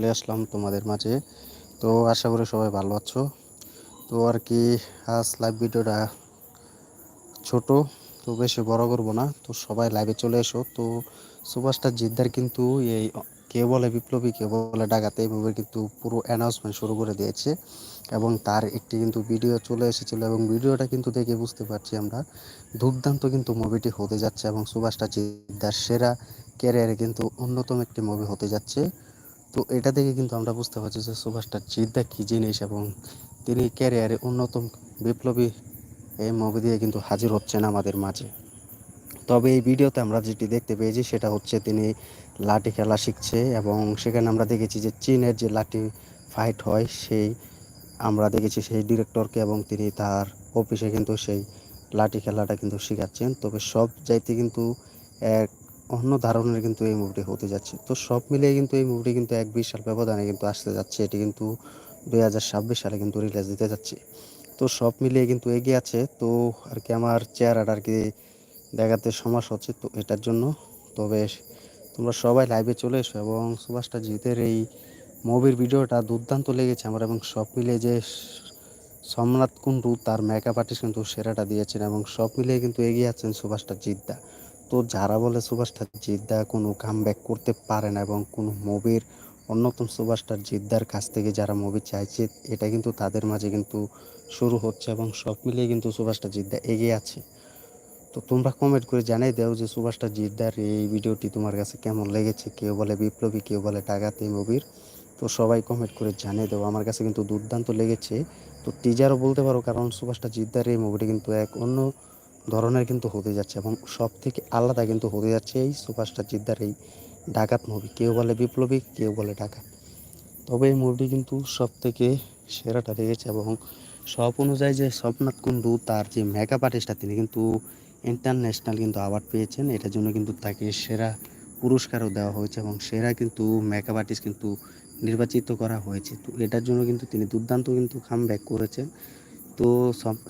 চলে আসলাম তোমাদের মাঝে। তো আশা করি সবাই ভালো আছো। তো আর কি, আজ লাইভ ভিডিওটা ছোট, তো বেশি বড় করব না। তো সবাই লাইভে চলে এসো। তো সুভাষটা, জিদ্দার কিন্তু এই কেউ বলে বিপ্লবী কেউ বলে ডাকাতে এই মুভির কিন্তু পুরো অ্যানাউন্সমেন্ট শুরু করে দিয়েছে। এবং তার একটি কিন্তু ভিডিও চলে এসেছিল এবং ভিডিওটা কিন্তু দেখে বুঝতে পারছি আমরা, দুর্দান্ত কিন্তু মুভিটি হতে যাচ্ছে এবং সুভাষটা, জিদ্দার সেরা ক্যারিয়ারে কিন্তু অন্যতম একটি মুভি হতে যাচ্ছে। তো এটা থেকে কিন্তু আমরা বুঝতে পারছি যে সুভাষটা চিন্তা কী জিনিস এবং তিনি ক্যারিয়ারে অন্যতম বিপ্লবী এই মুভি দিয়ে কিন্তু হাজির হচ্ছেন আমাদের মাঝে। তবে এই ভিডিওতে আমরা যেটি দেখতে পেয়েছি সেটা হচ্ছে তিনি লাঠি খেলা শিখছে এবং সেখানে আমরা দেখেছি যে চীনের যে লাঠি ফাইট হয় সেই আমরা দেখেছি সেই ডিরেক্টরকে এবং তিনি তার অফিসে কিন্তু সেই লাঠি খেলাটা কিন্তু শেখাচ্ছেন। তবে সব যাইতে কিন্তু এক অন্য ধরনের কিন্তু এই মুভিটি হতে যাচ্ছে। তো সব মিলিয়ে কিন্তু এই মুভিটি কিন্তু এক বিশাল ব্যবধানে কিন্তু আসতে যাচ্ছে। এটি কিন্তু দুই হাজার ছাব্বিশ সালে কিন্তু রিলিজ দিতে যাচ্ছে। তো সব মিলিয়ে কিন্তু এগিয়ে আছে। তো আর কি আমার চেহারাটা আর কি দেখাতে সমস্যা হচ্ছে তো এটার জন্য। তবে তোমরা সবাই লাইভে চলে এসো এবং সুভাষটা জিতের এই মুভির ভিডিওটা দুর্দান্ত লেগেছে আমার এবং সব মিলিয়ে যে সোমনাথ কুন্ডু তার মেকআপ আর্টিস্ট কিন্তু সেরাটা দিয়েছেন এবং সব মিলিয়ে কিন্তু এগিয়ে আছেন সুভাষটা জিদ্দা তো যারা বলে সুভাষটা জিদ্দা কোনো কাম করতে পারে না এবং কোনো মুভির অন্যতম সুভাষটার জিদ্দার কাছ থেকে যারা মুভি চাইছে, এটা কিন্তু তাদের মাঝে কিন্তু শুরু হচ্ছে এবং সব মিলিয়ে কিন্তু সুভাষটা জিদ্দা এগিয়ে আছে। তো তোমরা কমেন্ট করে জানাই দাও যে সুভাষটা জিদ্দার এই ভিডিওটি তোমার কাছে কেমন লেগেছে? কেউ বলে বিপ্লবী, কেউ বলে ডাকাতি মুভির তো সবাই কমেন্ট করে জানিয়ে দেবো আমার কাছে কিন্তু দুর্দান্ত লেগেছে। তো টিজারও বলতে পারো, কারণ সুভাষটা জিদ্দার এই মুভিটি কিন্তু এক অন্য ধরনের কিন্তু হতে যাচ্ছে এবং সব থেকে আলাদা কিন্তু হতে যাচ্ছে এই সুভাষটা জিদ্দার এই ডাকাত মুভি। কেউ বলে বিপ্লবী, কেউ বলে ডাকাত। তবে এই মুভিটি কিন্তু সব থেকে সেরাটা রেখেছে এবং সব অনুযায়ী যে স্বপ্নাথ কুন্ডু তার যে মেকআপ আর্টিস্টটা তিনি কিন্তু ইন্টারন্যাশনাল কিন্তু অ্যাওয়ার্ড পেয়েছেন। এটার জন্য কিন্তু তাকে সেরা পুরস্কারও দেওয়া হয়েছে এবং সেরা কিন্তু মেকআপ আর্টিস্ট কিন্তু নির্বাচিত করা হয়েছে। তো এটার জন্য কিন্তু তিনি দুর্দান্ত কিন্তু কাম ব্যাক করেছেন। তো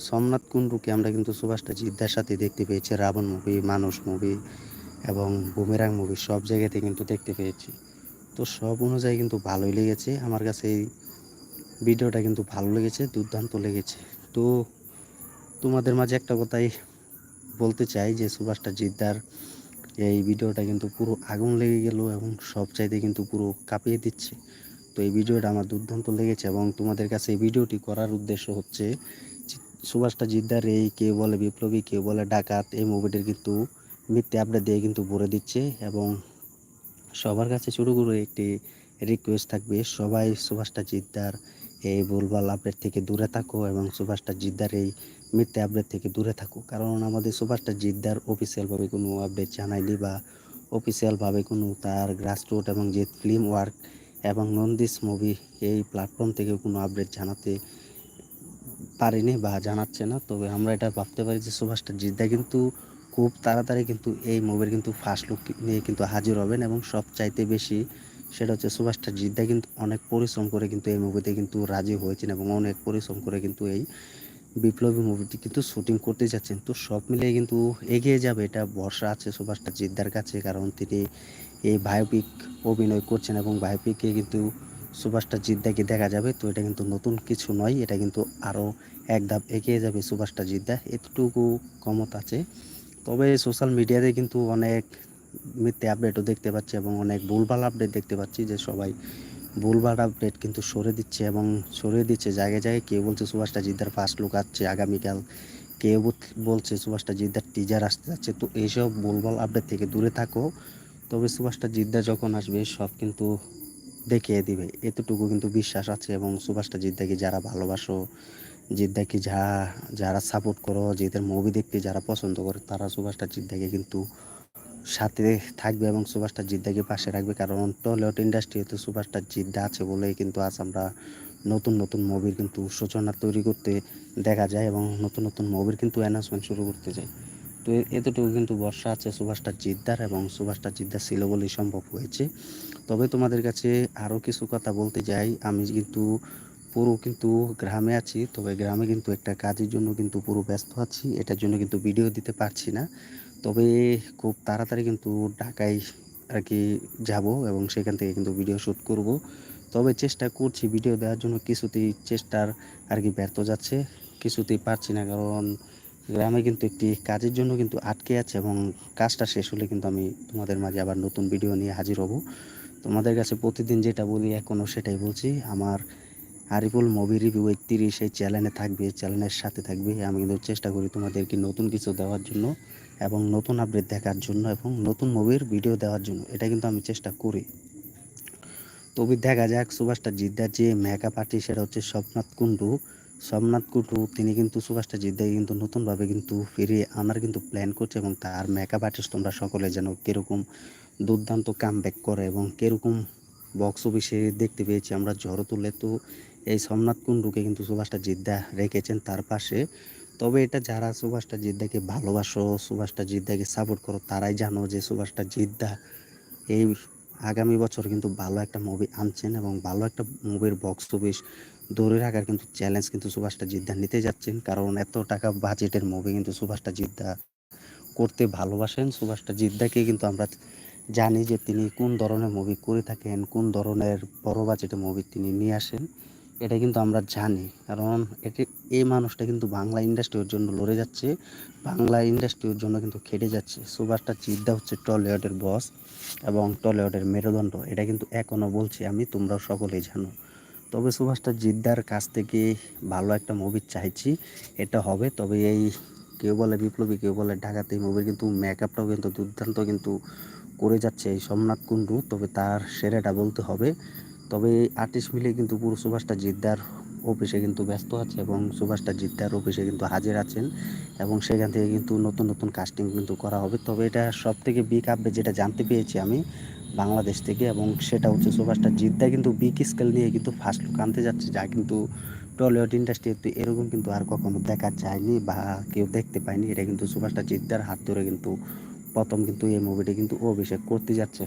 সোমনাথ কুণ্ডুকে আমরা কিন্তু সুভাষটা জিদ্দার সাথে দেখতে পেয়েছি, রাবণ মুভি মানুষ মুভি এবং বুমেরাং মুভি সব জায়গাতে কিন্তু দেখতে পেয়েছি। তো সব অনুযায়ী কিন্তু ভালোই লেগেছে। আমার কাছে এই ভিডিওটা কিন্তু ভালো লেগেছে, দুর্দান্ত লেগেছে। তো তোমাদের মাঝে একটা কথাই বলতে চাই যে সুভাষটা জিদ্দার এই ভিডিওটা কিন্তু পুরো আগুন লেগে গেল এবং সব চাইতে কিন্তু পুরো কাঁপিয়ে দিচ্ছে। তো এই ভিডিওটা আমার দুর্দান্ত লেগেছে এবং তোমাদের কাছে এই ভিডিওটি করার উদ্দেশ্য হচ্ছে সুভাষটা জিদ্দার এই কেউ বলে বিপ্লবী কেউ বলে ডাকাত, এই মুভিটির কিন্তু মিথ্যে আপডেট দিয়ে কিন্তু ভরে দিচ্ছে এবং সবার কাছে শুরু করে একটি রিকোয়েস্ট থাকবে, সবাই সুভাষটা জিদ্দার এই ভুলভাল আপডেট থেকে দূরে থাকো এবং সুভাষটা জিদ্দার এই মিথ্যে আপডেট থেকে দূরে থাকো। কারণ আমাদের সুভাষটা জিদ্দার অফিসিয়ালভাবে কোনো আপডেট জানায়নি বা অফিসিয়ালভাবে কোনো তার গ্রাসরুট এবং যে ফিল্ম ওয়ার্ক এবং নন্দিস মুভি এই প্ল্যাটফর্ম থেকে কোনো আপডেট জানাতে পারিনি বা জানাচ্ছে না। তবে আমরা এটা ভাবতে পারি যে সুভাষটা জিদ্দা কিন্তু খুব তাড়াতাড়ি কিন্তু এই মুভির কিন্তু ফার্স্ট লুক নিয়ে কিন্তু হাজির হবেন এবং সব চাইতে বেশি সেটা হচ্ছে সুভাষটা জিদ্দা কিন্তু অনেক পরিশ্রম করে কিন্তু এই মুভিতে কিন্তু রাজি হয়েছেন এবং অনেক পরিশ্রম করে কিন্তু এই বিপ্লবী মুভিটি কিন্তু শুটিং করতে যাচ্ছেন। তো সব মিলিয়ে কিন্তু এগিয়ে যাবে এটা ভরসা আছে সুভাষটা জিদ্দার কাছে কারণ তিনি এই বায়োপিক অভিনয় করছেন এবং বায়োপিকে কিন্তু সুভাষটা জিদ্দাকে দেখা যাবে, তো এটা কিন্তু নতুন কিছু নয়, এটা কিন্তু আরও এক ধাপ এগিয়ে যাবে সুভাষটা জিদ্দা, এতটুকু কমত আছে। তবে সোশ্যাল মিডিয়াতে কিন্তু অনেক মিথ্যে আপডেটও দেখতে পাচ্ছি এবং অনেক ভুলভাল আপডেট দেখতে পাচ্ছি যে সবাই ভুলভাল আপডেট কিন্তু সরে দিচ্ছে এবং সরিয়ে দিচ্ছে জায়গায় জায়গায়। কেউ বলছে সুভাষটা জিদ্দার ফার্স্ট লুক আসছে আগামীকাল, কেউ বলছে সুভাষটা জিদ্দার টিজার আসতে যাচ্ছে। তো এইসব ভুলভাল আপডেট থেকে দূরে থাকো। তবে সুভাষটা জিদ্দা যখন আসবে, সব কিন্তু দেখিয়ে দিবে। এতটুকু কিন্তু বিশ্বাস আছে এবং সুভাষটা জিদ্দাকে যারা ভালোবাসো, জিদ্দাকে যা, যারা সাপোর্ট করো যেদের মুভি দেখতে যারা পছন্দ করে, তারা সুভাষটা জিদ্দাকে কিন্তু সাথে থাকবে এবং সুভাষটা জিদ্দাকে পাশে রাখবে। কারণ টলিউড ইন্ডাস্ট্রিতে সুভাষটা জিদ্দা আছে বলেই কিন্তু আজ আমরা নতুন নতুন মুভির কিন্তু সূচনা তৈরি করতে দেখা যায় এবং নতুন নতুন মুভির কিন্তু অ্যানাউন্সমেন্ট শুরু করতে যায় তো এতটুকু কিন্তু বর্ষা আছে সুভাষটা জিদ্দার এবং সুভাষটা জিদ্দার ছিল বলেই সম্ভব হয়েছে। তবে তোমাদের কাছে আরও কিছু কথা বলতে যাই, আমি কিন্তু পুরো কিন্তু গ্রামে আছি, তবে গ্রামে কিন্তু একটা কাজের জন্য কিন্তু পুরো ব্যস্ত আছি, এটার জন্য কিন্তু ভিডিও দিতে পারছি না। তবে খুব তাড়াতাড়ি কিন্তু ঢাকায় আর কি যাব এবং সেখান থেকে কিন্তু ভিডিও শ্যুট করব। তবে চেষ্টা করছি ভিডিও দেওয়ার জন্য, কিছুতেই চেষ্টার আর কি ব্যর্থ যাচ্ছে, কিছুতেই পারছি না, কারণ গ্রামে কিন্তু একটি কাজের জন্য কিন্তু আটকে আছে এবং কাজটা শেষ হলে কিন্তু আমি তোমাদের মাঝে আবার নতুন ভিডিও নিয়ে হাজির হব। তোমাদের কাছে প্রতিদিন যেটা বলি এখনও সেটাই বলছি। আমার আরিফুল মুভি রিভিউ এই তিরিশ এই চ্যানেলে থাকবে চ্যানেলের সাথে থাকবে। আমি কিন্তু চেষ্টা করি তোমাদেরকে নতুন কিছু দেওয়ার জন্য এবং নতুন আপডেট দেখার জন্য এবং নতুন মুভির ভিডিও দেওয়ার জন্য। এটা কিন্তু আমি চেষ্টা করি। তবে দেখা যাক, সুভাষটা জিদ্দার যে মেকআপ আর্টিস্ট সেটা হচ্ছে সোমনাথ কুণ্ডু। সোমনাথ কুণ্ডু তিনি কিন্তু সুভাষটা জিদ্দাকে কিন্তু নতুনভাবে কিন্তু ফিরিয়ে আনার কিন্তু প্ল্যান করছে এবং তার মেকআপ আর্টিস্ট তোমরা সকলে যেন কীরকম দুর্দান্ত কাম ব্যাক করে এবং কীরকম বক্স অফিসে দেখতে পেয়েছি আমরা ঝড় তুলে। তো এই সোমনাথ কুণ্ডুকে কিন্তু সুভাষটা জিদ্দা রেখেছেন তার পাশে। তবে এটা যারা সুভাষটা জিদ্দাকে ভালোবাসো, সুভাষটা জিদ্দাকে সাপোর্ট করো, তারাই জানো যে সুভাষটা জিদ্দা এই আগামী বছর কিন্তু ভালো একটা মুভি আনছেন এবং ভালো একটা মুভির বক্স অফিস ধরে রাখার কিন্তু চ্যালেঞ্জ কিন্তু সুভাষটা জিদ্দা নিতে যাচ্ছেন। কারণ এত টাকা বাজেটের মুভি কিন্তু সুভাষটা জিদ্দা করতে ভালোবাসেন। সুভাষটা জিদ্দাকে কিন্তু আমরা জানি যে তিনি কোন ধরনের মুভি করে থাকেন, কোন ধরনের বড় বাজেটের মুভি তিনি নিয়ে আসেন, এটা কিন্তু আমরা জানি। কারণ এটি এই মানুষটা কিন্তু বাংলা ইন্ডাস্ট্রির জন্য লড়ে যাচ্ছে, বাংলা ইন্ডাস্ট্রির জন্য কিন্তু খেটে যাচ্ছে। সুভাষটা জিদ্দা হচ্ছে টলিউডের বস এবং টলিউডের মেরুদণ্ড, এটা কিন্তু এখনও বলছি আমি, তোমরাও সকলেই জানো। তবে সুভাষটা জিদ্দার কাছ থেকে ভালো একটা মুভি চাইছি, এটা হবে। তবে এই কেউ বলে বিপ্লবী, কেউ বলে ঢাকাতে এই মুভির কিন্তু মেকআপটাও কিন্তু দুর্দান্ত কিন্তু করে যাচ্ছে এই সোমনাথ কুণ্ডু। তবে তার সেরাটা বলতে হবে। তবে এই আর্টিস্ট মিলে কিন্তু পুরো সুভাষটা জিদ্দার অফিসে কিন্তু ব্যস্ত আছে এবং সুভাষটা জিদ্দার অফিসে কিন্তু হাজির আছেন এবং সেখান থেকে কিন্তু নতুন নতুন কাস্টিং কিন্তু করা হবে। তবে এটা সব থেকে বিগ আপডেট যেটা জানতে পেরেছি আমি বাংলাদেশ থেকে এবং সেটা হচ্ছে সুভাষটা জিদ্দা কিন্তু বিগ স্কেল নিয়ে কিন্তু ফার্স্ট লুক আনতে যাচ্ছে, যা কিন্তু টলিউড ইন্ডাস্ট্রিতে এরকম কিন্তু আর কখনো দেখা যায়নি বা কেউ দেখতে পায়নি। এটা কিন্তু সুভাষটা জিদ্দার হাত ধরে কিন্তু প্রথম কিন্তু এই মুভিটি কিন্তু অভিষেক করতে যাচ্ছে।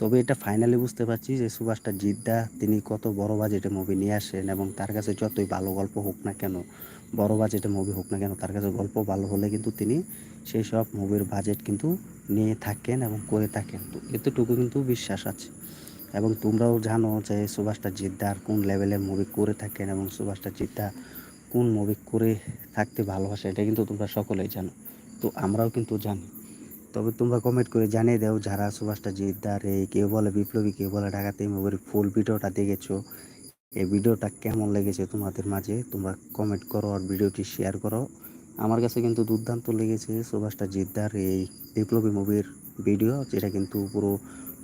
তবে এটা ফাইনালি বুঝতে পারছি যে সুভাষটা জিদ্দা, তিনি কত বড় বাজেটে মুভি নিয়ে আসেন এবং তার কাছে যতই ভালো গল্প হোক না কেন, বড় বাজেটে মুভি হোক না কেন, তার কাছে গল্প ভালো হলে কিন্তু তিনি সেই সব মুভির বাজেট কিন্তু নিয়ে থাকেন এবং করে থাকেন। তো এতটুকু কিন্তু বিশ্বাস আছে। এবং তোমরাও জানো যে সুভাষটা জিদ্দার কোন লেভেলের মুভি করে থাকেন এবং সুভাষটা জিদ্দা কোন মুভি করে থাকতে ভালোবাসে, এটা কিন্তু তোমরা সকলেই জানো। তো আমরাও কিন্তু জানি। তবে তোমরা কমেন্ট করে জানিয়ে দাও যারা সুভাষটা জিদ্দার কেউ বলে বিপ্লবী, কেউ বলে ঢাকাতে মুভির ফুল ভিডিওটা দেখেছ। এই ভিডিওটা কেমন লেগেছে তোমাদের মাঝে? তোমরা কমেন্ট করো আর ভিডিওটি শেয়ার করো। আমার কাছে কিন্তু দুর্দান্ত লেগেছে সুভাষটা জিদ্দার এই বিপ্লবী মুভির ভিডিও যেটা কিন্তু পুরো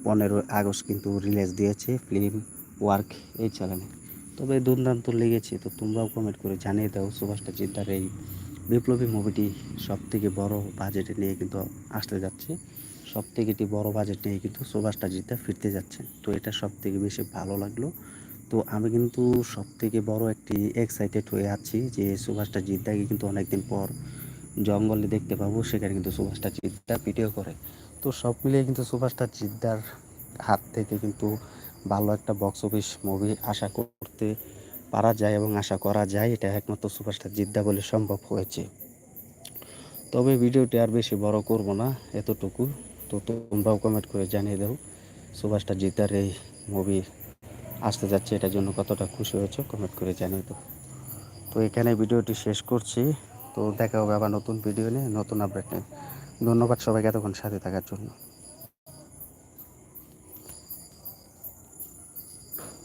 পনেরোই আগস্ট কিন্তু রিলিজ দিয়েছে ফিল্ম ওয়ার্ক এই চ্যানেলে তবে দুর্দান্ত লেগেছে, তো তোমরাও কমেন্ট করে জানিয়ে দাও সুভাষটা জিদ্দার এই বিপ্লবী মুভিটি সব থেকে বড় বাজেটে নিয়ে কিন্তু আসতে যাচ্ছে। সব থেকে একটি বড় বাজেট নিয়ে কিন্তু সুভাষটা জিতে ফিরতে যাচ্ছে। তো এটা সব থেকে বেশি ভালো লাগল। তো আমি কিন্তু সব থেকে বড় একটি এক্সাইটেড হয়ে আছি যে সুভাষটা জিদ্দাকে কিন্তু অনেকদিন পর জঙ্গলে দেখতে পাবো, সেখানে কিন্তু সুভাষটা জিদ্দা ভিডিও করে। তো সব মিলিয়ে কিন্তু সুভাষটা জিদ্দার হাত থেকে কিন্তু ভালো একটা বক্স অফিস মুভি আশা করতে পারা যায় এবং আশা করা যায়, এটা একমাত্র সুপারস্টার জিদ্দা বলে সম্ভব হয়েছে। তবে ভিডিওটি আর বেশি বড় করব না, এতটুকু। তো তোমরাও কমেন্ট করে জানিয়ে দাও সুভাষটা জিদ্দার এই মুভি আসতে যাচ্ছে, এটার জন্য কতটা খুশি হয়েছে কমেন্ট করে জানিয়ে দাও। তো এখানে ভিডিওটি শেষ করছি। তো দেখা হবে আবার নতুন ভিডিও নিয়ে, নতুন আপডেট নিয়ে। ধন্যবাদ সবাইকে এতক্ষণ সাথে থাকার জন্য।